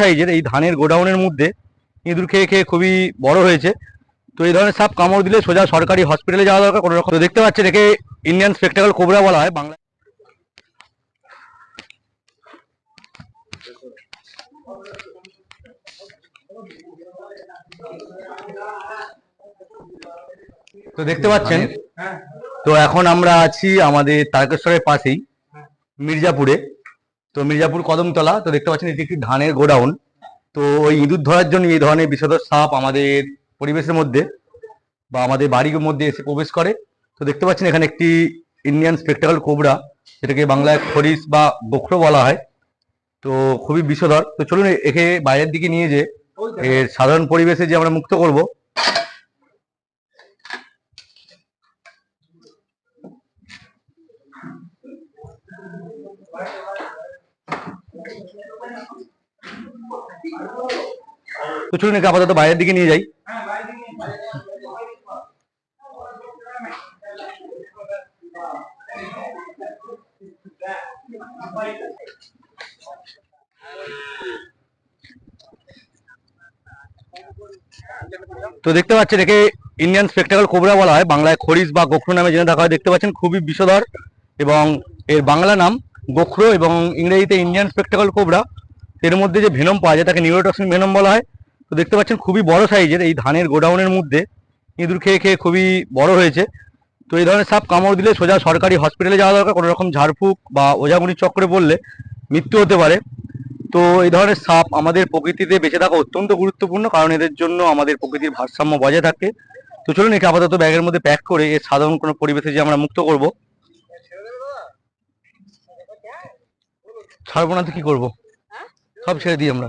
সাইজের এই ধানের গোডাউনের মধ্যে ইঁদুর খেয়ে খেয়ে খুবই বড় হয়েছে। তো এই ধরনের সাপ কামড় দিলে সোজা সরকারি হসপিটালে যাওয়া দরকার কোনো রকম। দেখতে পাচ্ছেন, একে ইন্ডিয়ান স্পেকটাকল কোবরা বলা হয়। বাংলা তো দেখতে পাচ্ছেন, তো এখন আমরা আছি আমাদের তারকেশ্বরের পাশেই, মির্জাপুরে। তো মির্জাপুর কদমতলা, তো দেখতে পাচ্ছেন এটি একটি ধানের গোডাউন। তো ওই ইঁদুর ধরার জন্য এই ধরনের বিষধর সাপ আমাদের পরিবেশের মধ্যে বা আমাদের বাড়ির মধ্যে এসে প্রবেশ করে। তো দেখতে পাচ্ছেন এখানে একটি ইন্ডিয়ান স্পেকটাকল কোবরা যেটাকে বাংলায় খরিস বা বক্র বলা হয়। তো খুবই বিষধর তো চলুন একে বাইরের দিকে নিয়ে যে এর সাধারণ পরিবেশে যে আমরা মুক্ত করব। তো চলুন আপাতত বাইরের দিকে নিয়ে যাই। তো দেখতে পাচ্ছেন, একে ইন্ডিয়ান স্পেকটাকল কোবরা বলা হয়। বাংলায় খরিস বা গোখরো নামে জেনে থাকা হয়। দেখতে পাচ্ছেন, খুবই বিষধর এবং এর বাংলা নাম গোখরো এবং ইংরেজিতে ইন্ডিয়ান স্পেকটাকল কোবরা এর মধ্যে যে ভেনম পাওয়া যায়, তাকে নিউরোটক্সিন ভেনম বলা হয়। তো দেখতে পাচ্ছেন খুবই বড় সাইজের এই ধানের গোডাউনের মধ্যে। ইঁদুর খেয়ে খেয়ে খুবই বড় হয়েছে। তো এই ধরনের সাপ কামড় দিলে সোজা সরকারি হসপিটালে যাওয়া দরকার। কোনো রকম ঝাড়ফুঁক বা ওঝাগুনির চক্করে পড়লে মৃত্যু হতে পারে। তো এই ধরনের সাপ আমাদের প্রকৃতিতে বেঁচে থাকা অত্যন্ত গুরুত্বপূর্ণ, কারণ এদের জন্য আমাদের প্রকৃতির ভারসাম্য বজায় থাকে। তো চলুন একে আপাতত ব্যাগের মধ্যে প্যাক করে এর সাধারণ কোনো পরিবেশে যে আমরা মুক্ত করব। ছাড়বো না তো কি করব? সব ছেড়ে দিই আমরা।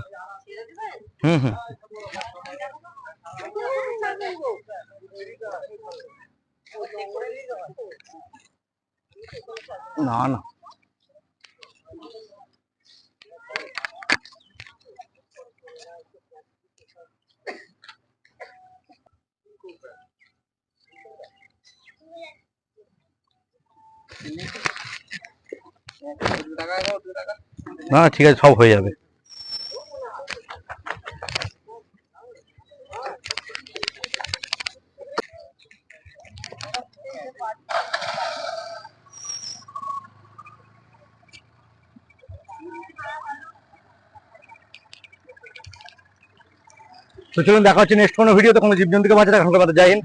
হুম হুম। না না। না ঠিক আছে সব হয়ে যাবে। তো চলুন দেখা হচ্ছে নেক্সট কোনো ভিডিওতে কোনো জীবজন্তুকে বাঁচা এখনকার কথা হিন্দ।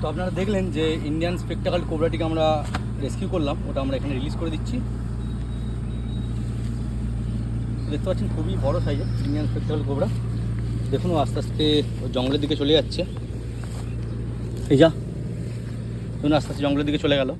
তো আপনারা দেখলেন যে ইন্ডিয়ান স্পেকটাকাল কোবরাটিকে আমরা রেস্কিউ করলাম, ওটা আমরা এখানে রিলিজ করে দিচ্ছি। দেখতে পাচ্ছেন খুবই বড় সাইজের ইন্ডিয়ান স্পেকটাকাল কোবরা দেখুন আস্তে আস্তে জঙ্গলের দিকে চলে যাচ্ছে। এই যা দেখুন আস্তে আস্তে জঙ্গলের দিকে চলে গেল।